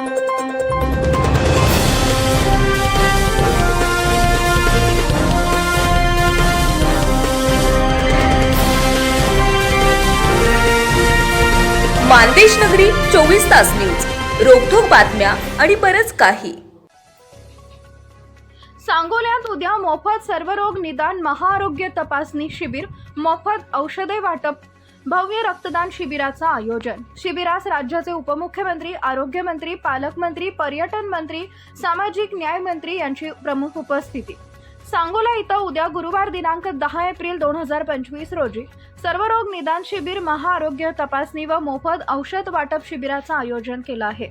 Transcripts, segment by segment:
मानदेश नगरी चोवीस तास न्यूज. रोखोक बातम्या आणि बरच काही. सांगोल्यात उद्या मोफत सर्वरोग निदान महाआरोग्य तपासणी शिबिर मोफत औषधे वाटप भव्य रक्तदान शिबिराचं आयोजन. शिबिरास राज्याचे उपमुख्यमंत्री आरोग्यमंत्री पालकमंत्री पर्यटन मंत्री सामाजिक न्याय मंत्री यांची प्रमुख उपस्थिती. सांगोला इथं उद्या गुरुवार दिनांक दहा एप्रिल दोन हजार पंचवीस रोजी सर्वरोग निदान शिबिर महाआरोग्य तपासणी व मोफत औषध वाटप शिबिराचं आयोजन केलं आहे.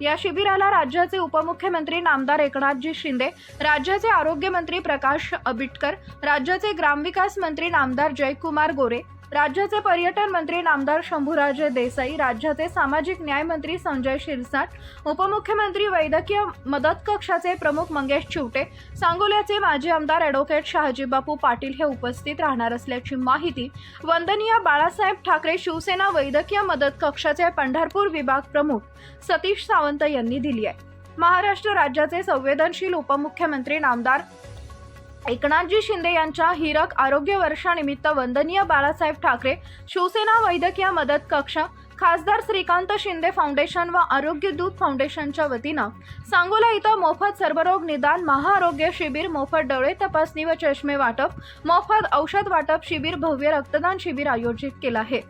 या शिबिराला राज्याचे उपमुख्यमंत्री नामदार एकनाथजी शिंदे राज्याचे आरोग्यमंत्री प्रकाश आंबेडकर राज्याचे ग्रामविकास मंत्री नामदार जयकुमार गोरे राज्याचे पर्यटन मंत्री नामदार शंभूराजे देसाई राज्याचे सामाजिक न्याय मंत्री संजय शिरसाट उपमुख्यमंत्री वैद्यकीय मदत कक्षाचे प्रमुख मंगेश चिवटे सांगोल्याचे माजी आमदार ॲडव्होकेट शहाजीबापू पाटील हे उपस्थित राहणार असल्याची माहिती वंदनीय बाळासाहेब ठाकरे शिवसेना वैद्यकीय मदत कक्षाचे पंढरपूर विभाग प्रमुख सतीश सावंत यांनी दिली आहे. महाराष्ट्र राज्याचे संवेदनशील उपमुख्यमंत्री नामदार एकनाथजी शिंदे यांच्या हिरक आरोग्य वर्षानिमित्त वंदनीय बाळासाहेब ठाकरे शिवसेना वैद्यकीय मदत कक्ष खासदार श्रीकांत शिंदे फाउंडेशन व आरोग्य दूत फाउंडेशनच्या वतीनं सांगोला इथं मोफत सर्वरोग निदान महाआरोग्य शिबिर मोफत डोळे तपासणी व चष्मे वाटप मोफत औषध वाटप शिबिर भव्य रक्तदान शिबिर आयोजित केलं आहे.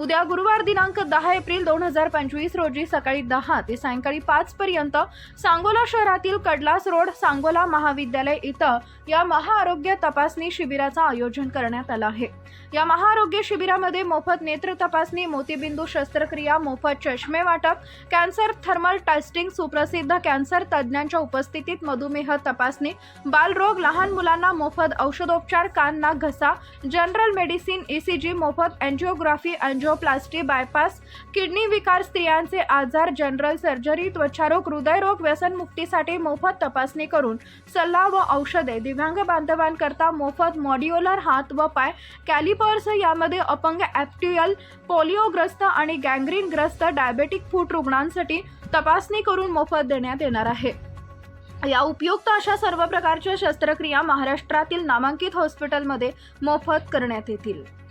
उद्या गुरुवार दिनांक दहा एप्रिल दोन हजार पंचवीस रोजी सकाळी दहा ते सायंकाळी पाच पर्यंत सांगोला शहरातील कडलास रोड सांगोला महाविद्यालय इथं या महाआरोग्य तपासणी शिबिराचं आयोजन करण्यात आलं आहे. या महाआरोग्य शिबिरामध्ये मोफत नेत्र तपासणी मोतीबिंदू शस्त्र शस्त्रक्रिया मोफत चष्मे वाटप कॅन्सर थर्मल टेस्टिंग सुप्रसिद्ध कॅन्सर तज्ज्ञांच्या उपस्थितीत मधुमेह तपासणी बालरोग लहान मुलांना मोफत औषधोपचार कान नाक घसा जनरल मेडिसिन ईसीजी मोफत अँजिओग्राफी अँजिओप्लास्टी बायपास किडनी विकार स्त्रियांचे आजार जनरल सर्जरी त्वचारोग हृदयरोग व्यसनमुक्तीसाठी मोफत तपासणी करून सल्ला व औषधे दिव्यांग बांधवांकरता मोफत मॉड्युलर हात व पाय कॅलिपर्स यामध्ये अपंग ॲप्ट्युअल पोलिओग्रस्त आणि गँग्रीनग्रस्त डायबेटिक फूट रुग्णांसाठी तपासणी करून मोफत देण्यात येणार आहे. या उपयुक्त अशा सर्व प्रकारच्या शस्त्रक्रिया महाराष्ट्रातील नामांकित हॉस्पिटलमध्ये मोफत करण्यात येतील.